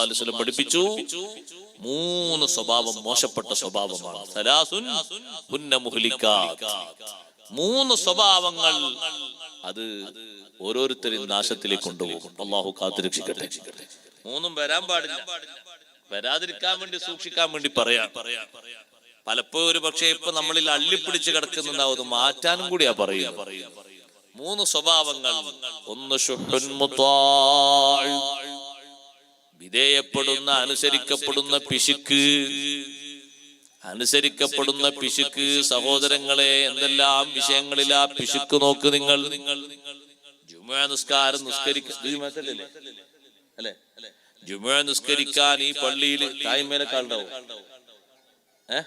അലൈഹി വസല്ലം പഠിപ്പിച്ചു. മൂന്ന് സ്വഭാവം മോശപ്പെട്ട സ്വഭാവമാണ്. സലാസുൻ മൂന്ന് സ്വഭാവങ്ങൾ അത് ഓരോരുത്തരെയും നാശത്തിലേക്ക് കൊണ്ടുപോകും. അള്ളാഹു കാത്തുരക്ഷിക്കട്ടെ മൂന്നും വരാൻ പാടില്ല. വരാതിരിക്കാൻ വേണ്ടി സൂക്ഷിക്കാൻ വേണ്ടി പറയാ. പലപ്പോഴും ഒരു പക്ഷേ ഇപ്പൊ നമ്മളിൽ അള്ളിപ്പിടിച്ച് കിടക്കുന്നുണ്ടാവും മാറ്റാനും കൂടിയാ പറയുക മൂന്ന് സ്വഭാവങ്ങൾ. ഒന്ന് മുത്താഅ്. അനുസരിക്കപ്പെടുന്ന പിശുക്ക്. അനുസരിക്കപ്പെടുന്ന പിശുക്ക്. സഹോദരങ്ങളെ എന്തെല്ലാം വിഷയങ്ങളിലാ പിശുക്ക് നോക്ക് നിങ്ങൾ. ജുമുഅ നിസ്കാരം നിസ്കരിക്ക ഇത് ജുമുഅത്തല്ലേ? അല്ലേ? ജുമുഅ നിസ്കരിക്കാൻ ഈ പള്ളിയിൽ തായ്മേലക്കാളുണ്ടാവും ഏ?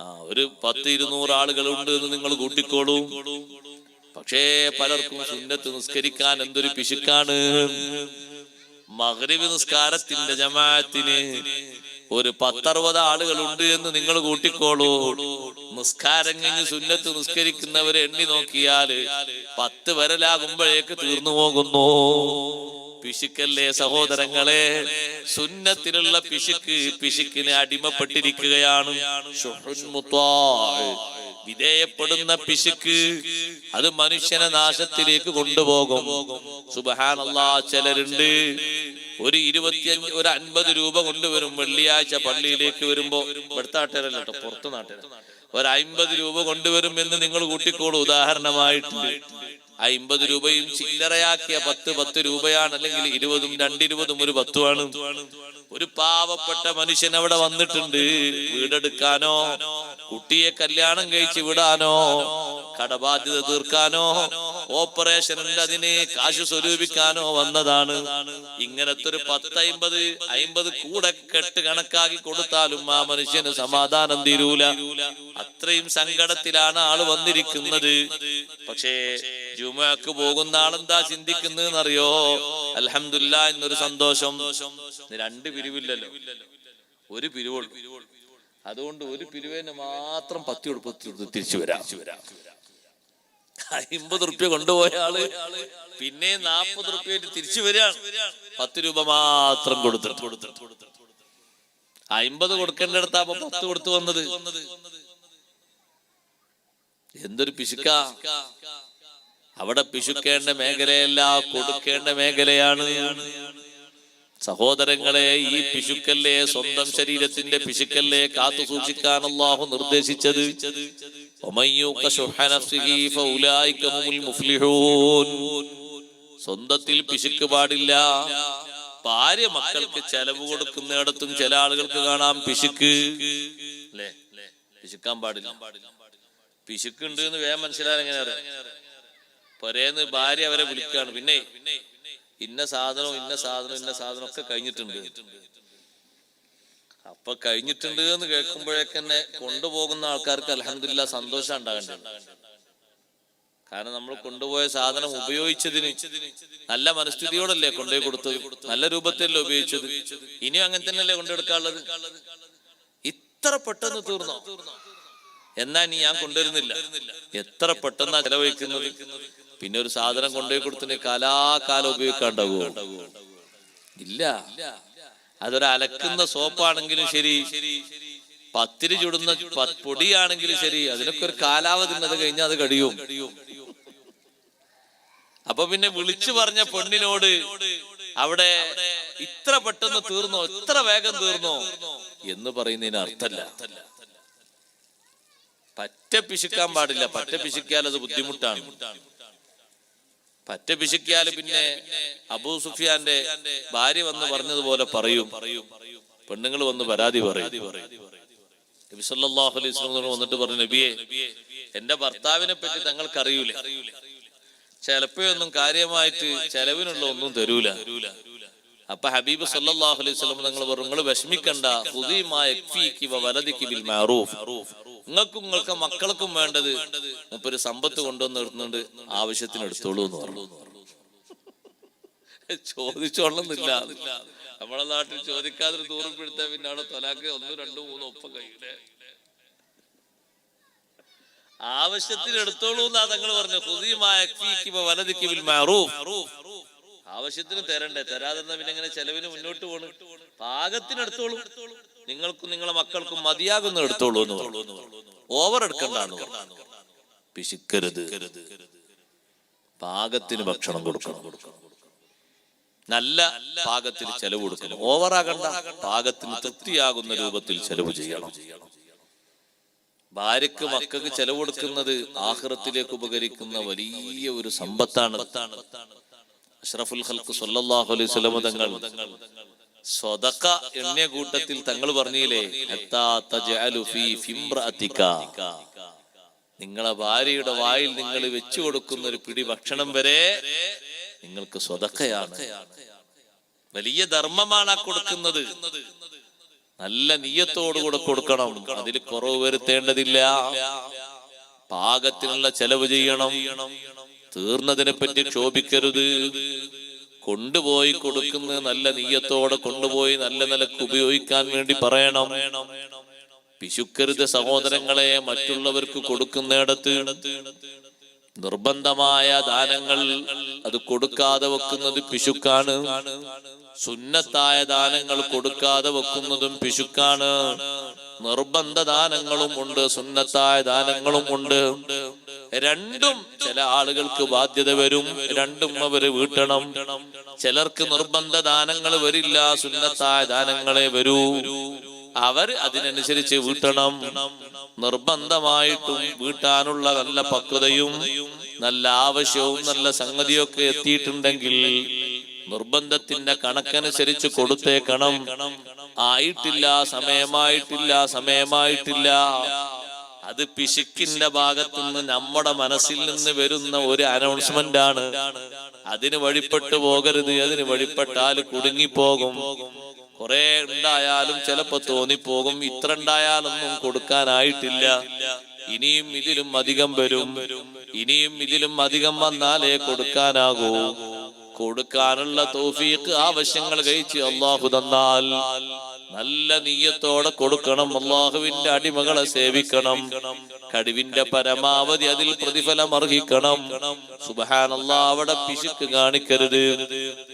ആ ഒരു പത്ത് ഇരുന്നൂറ് ആളുകളുണ്ട് എന്ന് നിങ്ങൾ കൂട്ടിക്കോളൂ. പക്ഷേ പലർക്കും സുന്നത്ത് നിസ്കരിക്കാൻ എന്തൊരു പിശുക്കാണ്? മഗ്രിബ് നിസ്കാരത്തിന്റെ ജമാഅത്തിന് ഒരു പത്തറുപത് ആളുകളുണ്ട് എന്ന് നിങ്ങൾ കൂട്ടിക്കോളൂ. നിസ്കാരം കഴിഞ്ഞ് സുന്നത്ത് നിസ്കരിക്കുന്നവരെ എണ്ണി നോക്കിയാൽ പത്ത് വരലാകുമ്പോഴേക്ക് തീർന്നു പോകുന്നു. പിശുക്കല്ലേ സഹോദരങ്ങളെ? സുന്നത്തിലുള്ള പിശുക്ക് പിശുക്കിന് അടിമപ്പെട്ടിരിക്കുകയാണ്. വിധേയപ്പെടുന്ന പിശുക്ക് അത് മനുഷ്യനെ നാശത്തിലേക്ക് കൊണ്ടുപോകും. സുബഹാനല്ലാ ചിലരുണ്ട് ഒരു ഇരുപത്തിയഞ്ച് ഒരു അൻപത് രൂപ കൊണ്ടുവരും വെള്ളിയാഴ്ച പള്ളിയിലേക്ക് വരുമ്പോ. ഇവിടുത്തെ നാട്ടുകാരല്ല കേട്ടോ? പുറത്ത് നാട്ടുകാർ ഒരു അമ്പത് രൂപ കൊണ്ടുവരും എന്ന് നിങ്ങൾ കൂട്ടിക്കോളൂ. ഉദാഹരണമായിട്ട് അമ്പത് രൂപയും ചില്ലറയാക്കിയ പത്ത് പത്ത് രൂപയാണ് അല്ലെങ്കിൽ ഇരുപതും രണ്ടിരുപതും ഒരു പത്തുമാണ്. ഒരു പാവപ്പെട്ട മനുഷ്യൻ അവിടെ വന്നിട്ടുണ്ട്. വീടെടുക്കാനോ കുട്ടിയെ കല്യാണം കഴിച്ചു വിടാനോ കടബാധ്യത തീർക്കാനോ ഓപ്പറേഷനുണ്ട് അതിന് കാശ് സ്വരൂപിക്കാനോ വന്നതാണ്. ഇങ്ങനത്തെ ഒരു പത്ത് അമ്പത് അമ്പത് കൂടെ കെട്ട് കണക്കാക്കി കൊടുത്താലും ആ മനുഷ്യന് സമാധാനം തീരൂല. അത്രയും സങ്കടത്തിലാണ് ആൾ വന്നിരിക്കുന്നത്. പക്ഷേ ജുമക്ക് പോകുന്ന ആളെന്താ ചിന്തിക്കുന്നറിയോ അലഹമില്ല എന്നൊരു സന്തോഷം. രണ്ട് പിരിവില്ലല്ലോ. ഒരു പിരിവുള്ളൂ. അതുകൊണ്ട് ഒരു പിരിവിന് മാത്രം പത്തി ഉടുപ്പ് തിരിച്ചു വരാം. അമ്പത് റുപ്യ കൊണ്ടുപോയ ആൾ. പിന്നെ നാപ്പത് റുപ്യ തിരിച്ചു വരികയാണ്. പത്ത് രൂപ മാത്രം കൊടുത്തിട്ട്. കൊടുത്തിട്ട് അമ്പത് കൊടുക്കേണ്ടടുത്ത പത്ത് കൊടുത്തു വന്നത്. എന്തൊരു പിശുക്ക. അവിടെ പിശുക്കേണ്ട മേഖലയല്ല കൊടുക്കേണ്ട മേഖലയാണ്. സഹോദരങ്ങളെ ഈ പിശുക്കല്ലേ സ്വന്തം ശരീരത്തിന്റെ പിശുക്കല്ലേ കാത്തു സൂക്ഷിക്കാൻ അള്ളാഹു നിർദ്ദേശിച്ചത്? സ്വന്തത്തിൽ പിശുക്ക് പാടില്ല. ഭാര്യ മക്കൾക്ക് ചെലവ് കൊടുക്കുന്നിടത്തും ചില ആളുകൾക്ക് കാണാം പിശുക്ക്. അല്ലേ? പിശുക്കാൻ പാടില്ല. പിശുക്കുണ്ട് എന്ന് വേഗം മനസ്സിലാകാൻ എങ്ങനെ പൊരേന്ന് ഭാര്യ അവരെ വിളിക്കുകയാണ് പിന്നെ ഇന്ന സാധനവും ഇന്ന സാധനവും ഇന്ന സാധനം ഒക്കെ കഴിഞ്ഞിട്ടുണ്ട്. അപ്പൊ കഴിഞ്ഞിട്ടുണ്ട് എന്ന് കേൾക്കുമ്പോഴേക്ക് തന്നെ കൊണ്ടുപോകുന്ന ആൾക്കാർക്ക് അലഹമില്ല സന്തോഷം ഉണ്ടാകേണ്ടത് കാരണം നമ്മൾ കൊണ്ടുപോയ സാധനം ഉപയോഗിച്ചതിന് നല്ല മനസ്ഥിതിയോടല്ലേ കൊണ്ടുപോയി കൊടുത്തത്? നല്ല രൂപത്തിലല്ലേ ഉപയോഗിച്ചത്? ഇനിയും അങ്ങനെ തന്നെയല്ലേ കൊണ്ടെടുക്കാനുള്ളത്? ഇത്ര പെട്ടെന്ന് തീർന്നോ? എന്നാ ഇനി ഞാൻ കൊണ്ടുവരുന്നില്ല. എത്ര പെട്ടെന്നാ ചെലവഴിക്കുന്നത്? പിന്നെ ഒരു സാധനം കൊണ്ടുപോയി കൊടുത്തിന് കാലാകാലം ഉപയോഗിക്കാണ്ടാവുക ഇല്ല. അതൊരു അലക്കുന്ന സോപ്പാണെങ്കിലും ശരി പത്തിരി ചുടുന്ന പൊടിയാണെങ്കിലും ശരി അതിനൊക്കെ ഒരു കാലാവധി. അത് കഴിഞ്ഞാൽ അത് കഴിയും അപ്പൊ പിന്നെ വിളിച്ചു പറഞ്ഞ പെണ്ണിനോട് അവിടെ ഇത്ര പെട്ടെന്ന് തീർന്നോ? ഇത്ര വേഗം തീർന്നോ? എന്ന് പറയുന്നതിന് അർത്ഥമല്ല പറ്റ പിശുക്കാൻ പാടില്ല. പറ്റ പിശുക്കിയാൽ അത് ബുദ്ധിമുട്ടാണ്. പറ്റ പിശുക്കിയാൽ പിന്നെ അബൂ സുഫിയാന്റെ ഭാര്യ വന്ന് പറഞ്ഞതുപോലെ പറയും. പെണ്ണുങ്ങൾ വന്ന് പരാതി പറയും. നബി അലൈഹി വന്നിട്ട് പറഞ്ഞു നബിയെ എന്റെ ഭർത്താവിനെ പറ്റി തങ്ങൾക്ക് അറിയൂല ചിലപ്പോഴൊന്നും കാര്യമായിട്ട് ചെലവിനുള്ള ഒന്നും തരൂല. അപ്പൊ ഹബീബ് സല്ലല്ലാഹു അലൈഹി നിങ്ങൾ പറഞ്ഞു നിങ്ങൾ വിഷമിക്കണ്ട. ഹുദീമായ ബിൽ നിങ്ങൾക്കും നിങ്ങൾക്ക് മക്കൾക്കും വേണ്ടത് ഇപ്പൊരു സമ്പത്ത് കൊണ്ടുവന്ന് നിർത്തുന്നുണ്ട്. ആവശ്യത്തിന് എടുത്തോളൂ എന്ന് പറഞ്ഞു. ചോദിച്ചോളന്നില്ല. നമ്മളെ നാട്ടിൽ ചോദിക്കാതെ ദൂരപ്പെടുത്താൻ പിന്നാണ് തൊലാക്ക് ഒന്നും രണ്ടും മൂന്നും ഒപ്പം കഴിയൂലേ ആവശ്യത്തിന് എടുത്തോളൂ എന്നാ തങ്ങൾ പറഞ്ഞു. ഹുദീമായ യക്ഫീകി ആവശ്യത്തിന് തരണ്ടേ? തരാതെന്ന പിന്നെ ഇങ്ങനെ ചെലവിന് മുന്നോട്ട് പോണു? പാകത്തിന് എടുത്തോളൂ നിങ്ങൾക്കും നിങ്ങളെ മക്കൾക്കും മതിയാകുന്ന എടുത്തോളൂ എന്ന് ഓവർ എടുക്കണ്ടാണ് പിശുക്കരുത്. പാകത്തിന് ഭക്ഷണം കൊടുക്കണം. നല്ല പാകത്തിൽ ചെലവ് കൊടുക്കണം. ഓവറാകണ്ട പാകത്തിന് തൃപ്തിയാകുന്ന രൂപത്തിൽ ചെലവ് ചെയ്യണം. ഭാര്യക്ക് മക്കൾക്ക് ചെലവ് കൊടുക്കുന്നത് ആഹ്റത്തിലേക്ക് ഉപകരിക്കുന്ന വലിയ ഒരു സമ്പത്താണ്. അഷ്റഫുൽ ഖൽക്ക് സല്ലല്ലാഹു അലൈഹി വസല്ലം തങ്ങൾ സ്വതക്ക എണ്ണിയ കൂട്ടത്തിൽ തങ്ങൾ പറഞ്ഞില്ലേ നിങ്ങളെ ഭാര്യയുടെ വായിൽ നിങ്ങൾ വെച്ചു കൊടുക്കുന്ന ഒരു പിടി ഭക്ഷണം വരെ നിങ്ങൾക്ക് സ്വതക്കയാണ് വലിയ ധർമ്മമാണ് ആ കൊടുക്കുന്നത്. നല്ല നീയത്തോടുകൂടെ കൊടുക്കണം. അതിൽ കുറവ് വരുത്തേണ്ടതില്ല. പാകത്തിനുള്ള ചെലവ് ചെയ്യണം. തീർന്നതിനെ പറ്റി ക്ഷോഭിക്കരുത്. കൊണ്ടുപോയി കൊടുക്കുന്ന നല്ല നീയത്തോടെ കൊണ്ടുപോയി നല്ല നിലയ്ക്ക് ഉപയോഗിക്കാൻ വേണ്ടി പറയണം. പിശുക്കരുത് സഹോദരങ്ങളെ മറ്റുള്ളവർക്ക് കൊടുക്കുന്നിടത്ത്. നിർബന്ധമായ ദാനങ്ങൾ അത് കൊടുക്കാതെ വെക്കുന്നത് പിശുക്കാണ്. സുന്നത്തായ ദാനങ്ങൾ കൊടുക്കാതെ വെക്കുന്നതും പിശുക്കാണ്. നിർബന്ധ ദാനങ്ങളും ഉണ്ട് സുന്നത്തായ ദാനങ്ങളും ഉണ്ട്. രണ്ടും ചില ആളുകൾക്ക് ബാധ്യത വരും രണ്ടും അവർ വീട്ടണം. ചിലർക്ക് നിർബന്ധ ദാനങ്ങൾ വരില്ല സുന്നത്തായ ദാനങ്ങളെ വരൂ. അവർ അതിനനുസരിച്ച് വീട്ടണം. നിർബന്ധമായിട്ടും വീട്ടാനുള്ള നല്ല പക്വതയും നല്ല ആവശ്യവും നല്ല സംഗതിയൊക്കെ എത്തിയിട്ടുണ്ടെങ്കിൽ നിർബന്ധത്തിന്റെ കണക്കനുസരിച്ച് കൊടുത്തേക്കണം. ആയിട്ടില്ല സമയമായിട്ടില്ല സമയമായിട്ടില്ല. അത് പിശുക്കിന്റെ ഭാഗത്തുനിന്ന് നമ്മുടെ മനസ്സിൽ നിന്ന് വരുന്ന ഒരു അനൗൺസ്മെന്റ് ആണ്. അതിന് വഴിപ്പെട്ടു പോകരുത് അതിന് വഴിപ്പെട്ടാൽ കുടുങ്ങിപ്പോകും. കുറെ ഉണ്ടായാലും ചിലപ്പോ തോന്നിപ്പോകും. ഇത്ര ഉണ്ടായാലൊന്നും കൊടുക്കാനായിട്ടില്ല. ഇനിയും ഇതിലും അധികം വരും. ഇനിയും ഇതിലും അധികം വന്നാലേ കൊടുക്കാനാകൂ. കൊടുക്കാനുള്ള തോഫീക്ക് ആവശ്യങ്ങൾ കഴിച്ച് അള്ളാഹു തന്നാൽ നല്ല നീയത്തോടെ കൊടുക്കണം അള്ളാഹുവിന്റെ അടിമകളെ സേവിക്കണം കഴിവിന്റെ പരമാവധി അതിൽ പ്രതിഫലം അർഹിക്കണം സുബഹാനല്ലാ അവിടെ പിശുക്ക് കാണിക്കരുത്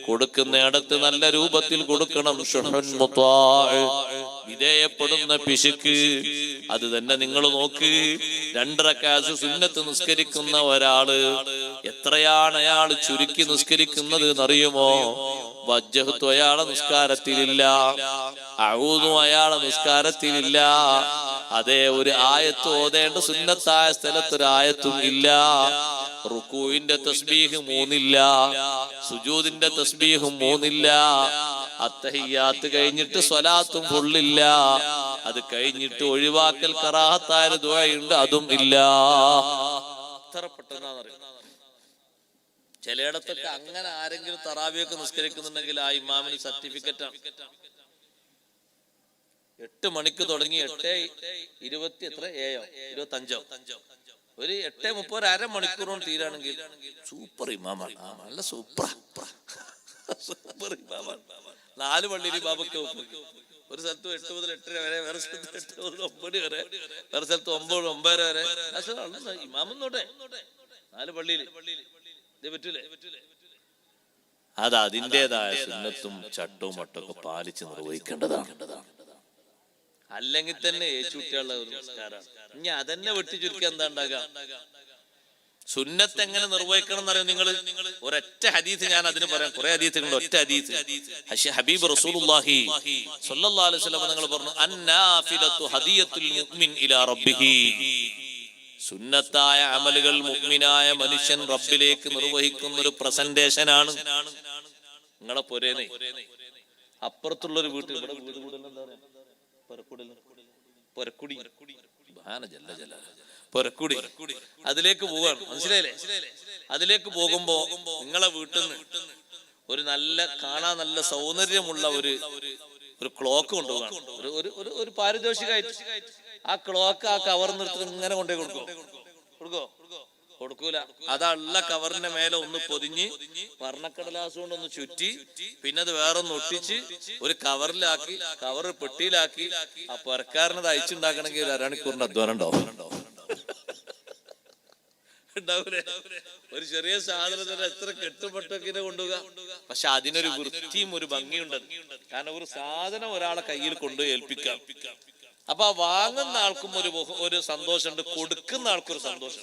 കൊടുക്കുന്നിടത്ത് നല്ല രൂപത്തിൽ കൊടുക്കണം. വിധേയപ്പെടുന്ന പിശുക്ക്. അത് തന്നെ നിങ്ങൾ നോക്ക്. രണ്ടര കാസ് സുന്നത്ത് നിസ്കരിക്കുന്ന ഒരാൾ എത്രയാണ് അയാൾ ചുരുക്കി നിസ്കരിക്കുന്നത് എന്നറിയുമോ? വജ്ജഹത്തു അയാളെ നിസ്കാരത്തിലില്ല. അഴൂതും അയാളെ നിസ്കാരത്തിലില്ല. അതേ ഒരു ആയത്ത് ഓതേണ്ട സുന്നത്തായ സ്ഥലത്ത് ഒരു ആയത്തും ഇല്ല. റുക്കുവിന്റെ തസ്ബീഹ് മൂന്നില്ല. സുജൂദിന്റെ തസ്ബീഹും മൂന്നില്ല. അത്തഹിയാത്ത് കഴിഞ്ഞിട്ട് സ്വലാത്തും ഫുള്ളില്ല. അത് കഴിഞ്ഞിട്ട് ഒഴിവാക്കൽ കറാഹത്തായ ദുആയുണ്ട് അതും ഇല്ല. ചിലയിടത്തൊക്കെ അങ്ങനെ ആരെങ്കിലും തറാവിയൊക്കെ നിസ്കരിക്കുന്നുണ്ടെങ്കിൽ ആ ഇമാമിന് സർട്ടിഫിക്കറ്റ്. എട്ട് മണിക്ക് തുടങ്ങി എട്ട് ഇരുപത്തി എത്ര? ഏയോ ഇരുപത്തി അഞ്ചോ ഒരു എട്ട് മുപ്പത് അര മണിക്കൂറോളം തീരാണെങ്കിൽ സൂപ്പർ ഇമാമാണ്. നല്ല സൂപ്പർ നാല് പള്ളിയിൽ ബാബക്ക് ഒരു സ്ഥലത്ത് എട്ട് മുതൽ എട്ടര വരെ വേറെ സ്ഥലത്ത് എട്ട് മുതൽ ഒമ്പത് വരെ വേറെ സ്ഥലത്ത് ഒമ്പത് ഒമ്പതര വരെ. ഇമാമെന്നോട്ടെ നാല് പള്ളിയിൽ. പറ്റൂലേ? അത് അതിന്റെതായ സുന്നത്തും ചട്ടവും മട്ടൊക്കെ പാലിച്ച് നിർവഹിക്കേണ്ടതാണ്. അല്ലെങ്കിൽ തന്നെ ഏച്ചുട്ടിയുള്ള ഒരു നിസ്കാരമാണ് ഇനി അതന്നെ വെട്ടിച്ചുരുക്കി എന്താ ഉണ്ടാകുക സുന്നത്ത് എങ്ങനെ നിർവഹിക്കണം എന്നറിയോ നിങ്ങൾ ഒരൊറ്റ ഹദീസ് ഞാൻ അതിന് പറയാം. കുറെ ഹദീസുകളുണ്ട്. ഒറ്റ ഹദീസ്. പക്ഷേ ഹബീബ് റസൂലുള്ളാഹി സ്വല്ലല്ലാഹു അലൈഹി വസല്ലം നിങ്ങൾ പറഞ്ഞു അന്നാഫിലത്തു ഹദിയത്തുൽ മുഅ്മിൻ ഇലാ റബ്ബിഹി. സുന്നത്തായ അമലുകൾ മുഅ്മിനായ മനുഷ്യൻ റബ്ബിലേക്ക് നിർവഹിക്കുന്ന ഒരു പ്രസന്റേഷൻ ആണ് നിങ്ങളെ പൊരേനെ. അപ്പുറത്തുള്ള ഒരു വീട്ടിൽ ഇവിടെ വീട് കൂടുതൽ എന്താ പറയാ? പൊരക്കുടി. പൊരക്കുടി. ജല്ല ജലാല. പൊരക്കുടി. അതിലേക്ക് പോവാണ്. മനസ്സിലായില്ലേ? അതിലേക്ക് പോകുമ്പോ നിങ്ങളെ വീട്ടിൽ നിന്ന് ഒരു നല്ല കാണാൻ നല്ല സൗന്ദര്യമുള്ള ഒരു ഒരു ക്ലോക്ക് കൊണ്ടുപോകാണ്. ഒരു ഒരു ഒരു പാരിതോഷികമായിട്ട് ആ ക്ലോക്ക് ആ കവർ നിർത്തി ഇങ്ങനെ കൊണ്ടുപോയി കൊടുക്കോ. കൊടുക്കോ? കൊടുക്കൂല. അതുള്ള കവറിന്റെ മേലെ ഒന്ന് പൊതിഞ്ഞ് വർണക്കടലാസ് കൊണ്ട് ഒന്ന് ചുറ്റി പിന്നെ അത് വേറെ ഒന്ന് ഒട്ടിച്ച് ഒരു കവറിലാക്കി കവർ പെട്ടിയിലാക്കി ആ പുരക്കാരനത് അയച്ചുണ്ടാക്കണമെങ്കിൽ ഒരു അരണിക്കൂറിന്റെ അധ്വാനം ഉണ്ടാവും. ഉണ്ടാവൂലേ? ഒരു ചെറിയ സാധനത്തിന് എത്ര കെട്ടുപട്ടൊക്കെ കൊണ്ടുപോകുക പക്ഷെ അതിനൊരു വൃത്തിയും ഒരു ഭംഗിയുണ്ട്. കാരണം ഒരു സാധനം ഒരാളെ കയ്യിൽ കൊണ്ടുപോയി ഏൽപ്പിക്കാം. അപ്പൊ വാങ്ങുന്ന ആൾക്കും ഒരു ഒരു സന്തോഷമുണ്ട് കൊടുക്കുന്ന ആൾക്കും ഒരു സന്തോഷം.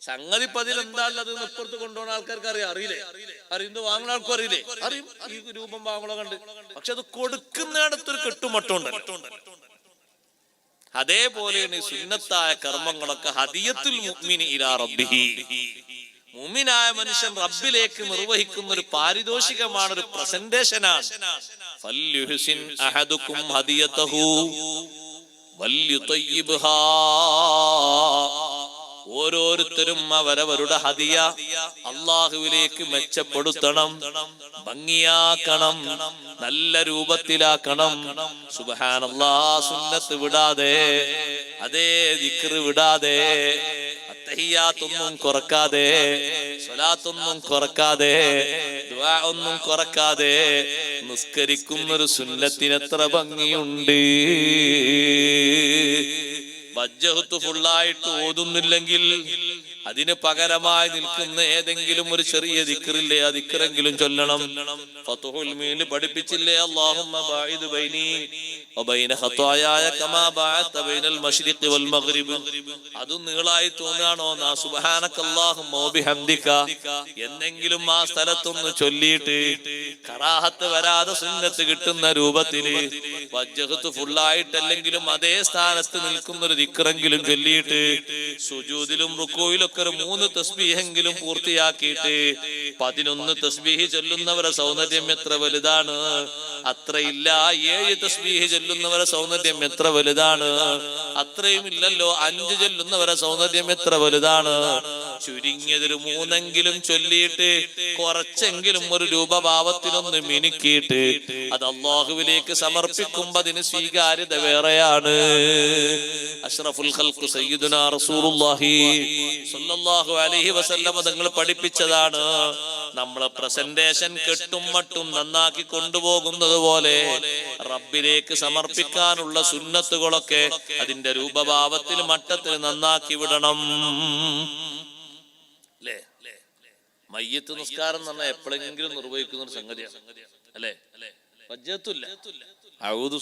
സംഗതി പതിൽ എന്താ അത് ഇപ്പുറത്ത് കൊണ്ടുപോകുന്ന ആൾക്കാർക്ക് അറിയാം. അറിയില്ലേ? അറിയുന്നത് വാങ്ങുന്ന ആൾക്കും അറിയില്ലേ? അറിയും. ഈ രൂപം വാങ്ങണോ കണ്ട്. പക്ഷെ അത് കൊടുക്കുന്നിടത്തൊരു കെട്ടുമട്ടുണ്ട് അതേപോലെയാണ് ഈ സുന്നത്തായ കർമ്മങ്ങളൊക്കെ ഹദിയത്തുൽ മുഅ്മിനി ഇലാ റബ്ബിഹി. മുഅ്മിനായ മനുഷ്യൻ റബ്ബിലേക്ക് നിർവഹിക്കുന്ന ഒരു പാരിതോഷികമാണ് ഒരു പ്രസന്റേഷനാണ് അഹദുക്കും ഹദിയതഹു വല്യുതയ്യിബ്ഹാ. ഓരോരുത്തരും അവരവരുടെ ഹതിയ അള്ളാഹുവിലേക്ക് മെച്ചപ്പെടുത്തണം ഭംഗിയാക്കണം നല്ല രൂപത്തിലാക്കണം. സുബഹാനല്ലാ സുന്നത്ത് വിടാതെ അതേ ദിക്റ് വിടാതെ അത്തഹിയാത്തൊന്നും കുറക്കാതെ സ്വലാത്തൊന്നും കുറക്കാതെ ഒന്നും കുറക്കാതെ നിസ്കരിക്കുന്നൊരു സുന്നത്തിനെത്ര ഭംഗിയുണ്ട്. വജ്ജഹത്ത് ഫുള്ളായിട്ട് ഓതുന്നില്ലെങ്കിൽ അതിന് പകരമായി നിൽക്കുന്ന ഏതെങ്കിലും ഒരു ചെറിയ ദിക്കറില്ലേ ആ ദിക്കറെങ്കിലും ചൊല്ലണം. ഫതുഹുൽ മീൽ പഠിപ്പിച്ചില്ലേ അല്ലാഹുമ്മ ബാഇദ് ബൈനി വബൈന ഖതായായ കമാ ബഅത ബൈനൽ മശ്രിഖി വൽ മഗ്രിബ്. അതും നീളായി തോന്നാണോ? നാ സുബ്ഹാനക്കല്ലാഹുമ്മ വബിഹംദിക എന്നെങ്കിലും ആ സ്ഥലത്തൊന്ന് ചൊല്ലിയിട്ട് കറാഹത്ത് വരാതെ സുന്നത്ത് കിട്ടുന്ന രൂപത്തിൽ വജ്ജഹത്ത് ഫുള്ളായിട്ടല്ലെങ്കിലും അതേ സ്ഥാനത്ത് നിൽക്കുന്ന ഒരു ദിക്കറെങ്കിലും ചൊല്ലിയിട്ട് സുജൂദിലും റുക്കോയിലൊക്കെ ഒരു മൂന്ന് തസ്ബീഹെങ്കിലും പൂർത്തിയാക്കിയിട്ട് പതിനൊന്ന് തസ്ബീഹ് ചൊല്ലുന്നവരെ സൗന്ദര്യം എത്ര വലുതാണ്? അത്രയില്ല ഏഴ് തസ്ബീഹ് ചൊല്ലുന്നവരെ സൗന്ദര്യം എത്ര വലുതാണ്? അത്രയും ഇല്ലല്ലോ അഞ്ച് ചൊല്ലുന്നവരെ സൗന്ദര്യം എത്ര വലുതാണ്? ചുരുങ്ങിയതൊരു മൂന്നെങ്കിലും ചൊല്ലിയിട്ട് കുറച്ചെങ്കിലും ഒരു രൂപഭാവത്തിലൊന്ന് മിനുക്കിയിട്ട് അത് അള്ളാഹുവിലേക്ക് സമർപ്പിക്കുമ്പോ അതിന് സ്വീകാര്യത വേറെയാണ്. അഷ്റഫുൽ ഖൽഖ് റസൂലുള്ളാഹി അലൈഹി വസല്ലം പഠിപ്പിച്ചതാണ്. നമ്മളെ പ്രസന്റേഷൻ കെട്ടും മട്ടും നന്നാക്കി കൊണ്ടുപോകുന്നത് പോലെ റബ്ബിലേക്ക് സമർപ്പിക്കാനുള്ള സുന്നത്തുകളൊക്കെ അതിന്റെ രൂപഭാവത്തിൽ മട്ടത്തിൽ നന്നാക്കി വിടണം. അല്ലേ? മയ്യത്ത് നിസ്കാരം എന്ന് പറഞ്ഞാൽ എപ്പോഴെങ്കിലും നിർവഹിക്കുന്ന ഒരു സംഗതിയാണ്. അല്ലേ? വജ്ജത്തുല്ല.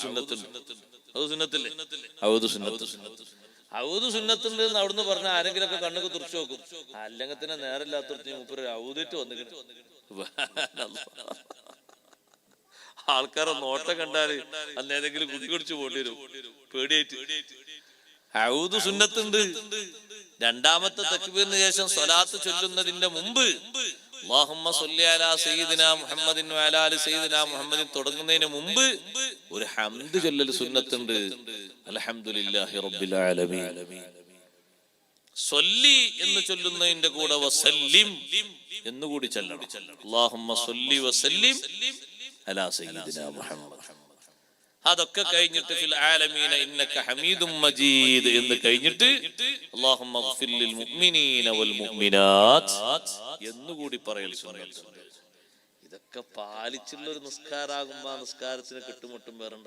സുന്നത്തുണ്ട്. സുന്നത്തുണ്ട് എന്ന് അവിടുന്ന് പറഞ്ഞ ആരെങ്കിലും ഒക്കെ കണ്ണൊക്കെ തുറച്ചു നോക്കും. അല്ലെങ്കിൽ തന്നെ നേരമില്ലാത്തടത്ത് മുപ്പര് ഔദിട്ട് വന്നിട്ട് ആൾക്കാരെ നോട്ടം കണ്ടാൽ അന്ന് ഏതെങ്കിലും കുടി കുടിച്ചു പോണ്ടി വരും. പേടിയായിട്ട്. ഔദു സുന്നത്തുണ്ട്. രണ്ടാമത്തെ തക്ബീറിന് ശേഷം സ്വലാത്ത് ചൊല്ലുന്നതിന്റെ മുമ്പ് സ്വല്ലി അലാ സയ്യിദിനാ മുഹമ്മദിൻ വഅലാ ആലി സയ്യിദിനാ മുഹമ്മദിൻ തുടങ്ങുന്നതിന് മുമ്പ് ഒരു ഹംദ് ചൊല്ലൽ സുന്നത്തുണ്ട്. അൽഹംദുലില്ലാഹി റബ്ബിൽ ആലമീൻ. സ്വല്ലി എന്ന് ചൊല്ലുന്നതിന്റെ കൂടെ വസല്ലിം എന്നുകൂടി ചൊല്ലണം. അല്ലാഹുമ്മ സ്വല്ലി വസല്ലിം അലാ സയ്യിദിനാ മുഹമ്മദ്. അതൊക്കെ കഴിഞ്ഞിട്ട് ഫിൽ ആലമീന ഇന്നക മജീദ് എന്ന് കഴിഞ്ഞിട്ട് അല്ലാഹുമ്മ ലിൽ മുഅ്മിനീന വൽ മുഅ്മിനാത്ത് എന്നുകൂടി പറയൽ സുന്നത്തുണ്ട് ഇതൊക്കെ പാലിച്ചുള്ള ഒരു നിസ്കാരാകുമ്പോ ആ നിസ്കാരത്തിന് കിട്ടുമുട്ടും വേറെ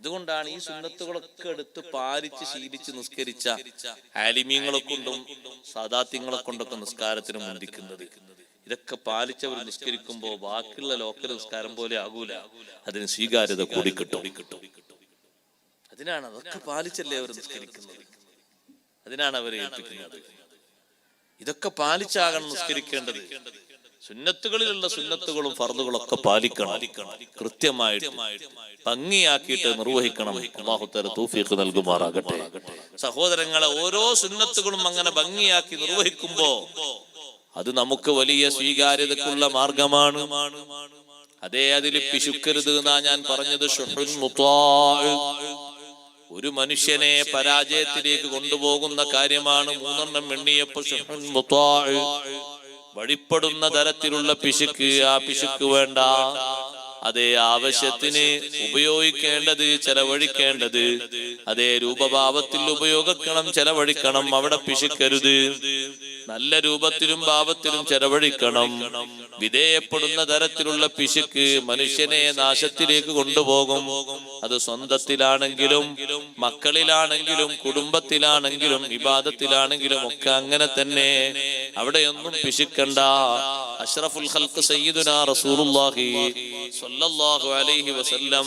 ഇതുകൊണ്ടാണ് ഈ സുന്നത്തുകളൊക്കെ എടുത്ത് പാലിച്ച് ശീലിച്ച് നിസ്കരിച്ച ആലിമീങ്ങളെ കൊണ്ടും സാദാത്യങ്ങളെ കൊണ്ടൊക്കെ നിസ്കാരത്തിന് മുന്തിക്കുന്നത്. ഇതൊക്കെ പാലിച്ചവർ നിസ്കരിക്കുമ്പോൾ ബാക്കിയുള്ള ലോക്കൽ നിസ്കാരം പോലെ ആകൂല. അതിന് സ്വീകാര്യത കൂടി കിട്ടും അതിനാണ് അതൊക്കെ പാലിച്ചല്ലേ അവർ നിസ്കരിക്കുന്നത്. അതിനാണ് അവരെ ഏൽപ്പിക്കുന്നത്. ഇതൊക്കെ പാലിച്ചാകണം നിസ്കരിക്കേണ്ടത്. സുന്നത്തുകളിലുള്ള സുന്നത്തുകളും ഫർദുകളൊക്കെ പാലിക്കണം. കൃത്യമായിട്ട് ഭംഗിയാക്കിയിട്ട് നിർവഹിക്കണം. അള്ളാഹുത്തര തൗഫീഖ് നൽകുമാറാകട്ടെ. സഹോദരങ്ങളെ ഓരോ സുന്നത്തുകളും അങ്ങനെ ഭംഗിയാക്കി നിർവഹിക്കുമ്പോ അത് നമുക്ക് വലിയ സ്വീകാര്യതക്കുള്ള മാർഗമാണ് അതേ അതിൽ പിശുക്കരുത് എന്നാ ഞാൻ പറഞ്ഞത്. ഒരു മനുഷ്യനെ പരാജയത്തിലേക്ക് കൊണ്ടുപോകുന്ന കാര്യമാണ് മൂന്നെണ്ണം എണ്ണിയപ്പോൾ. വഴിപ്പെടുന്ന തരത്തിലുള്ള പിശുക്ക് ആ പിശുക്ക് വേണ്ട അതേ ആവശ്യത്തിന് ഉപയോഗിക്കേണ്ടത് ചെലവഴിക്കേണ്ടത്. അതേ രൂപഭാവത്തിൽ ഉപയോഗിക്കണം ചെലവഴിക്കണം അവിടെ പിശിക്കരുത്. നല്ല രൂപത്തിലും ഭാവത്തിലും ചെലവഴിക്കണം. വിധേയപ്പെടുന്ന തരത്തിലുള്ള പിശുക്ക് മനുഷ്യനെ നാശത്തിലേക്ക് കൊണ്ടുപോകും. അത് സ്വന്തത്തിലാണെങ്കിലും മക്കളിലാണെങ്കിലും കുടുംബത്തിലാണെങ്കിലും വിവാദത്തിലാണെങ്കിലും ഒക്കെ അങ്ങനെ തന്നെ. അവിടെയൊന്നും പിശുക്കണ്ട. അഷ്റഫുൽ ഖൽഖ് സയ്യിദുനാ റസൂലുള്ളാഹി സ്വല്ലല്ലാഹു അലൈഹി വസല്ലം.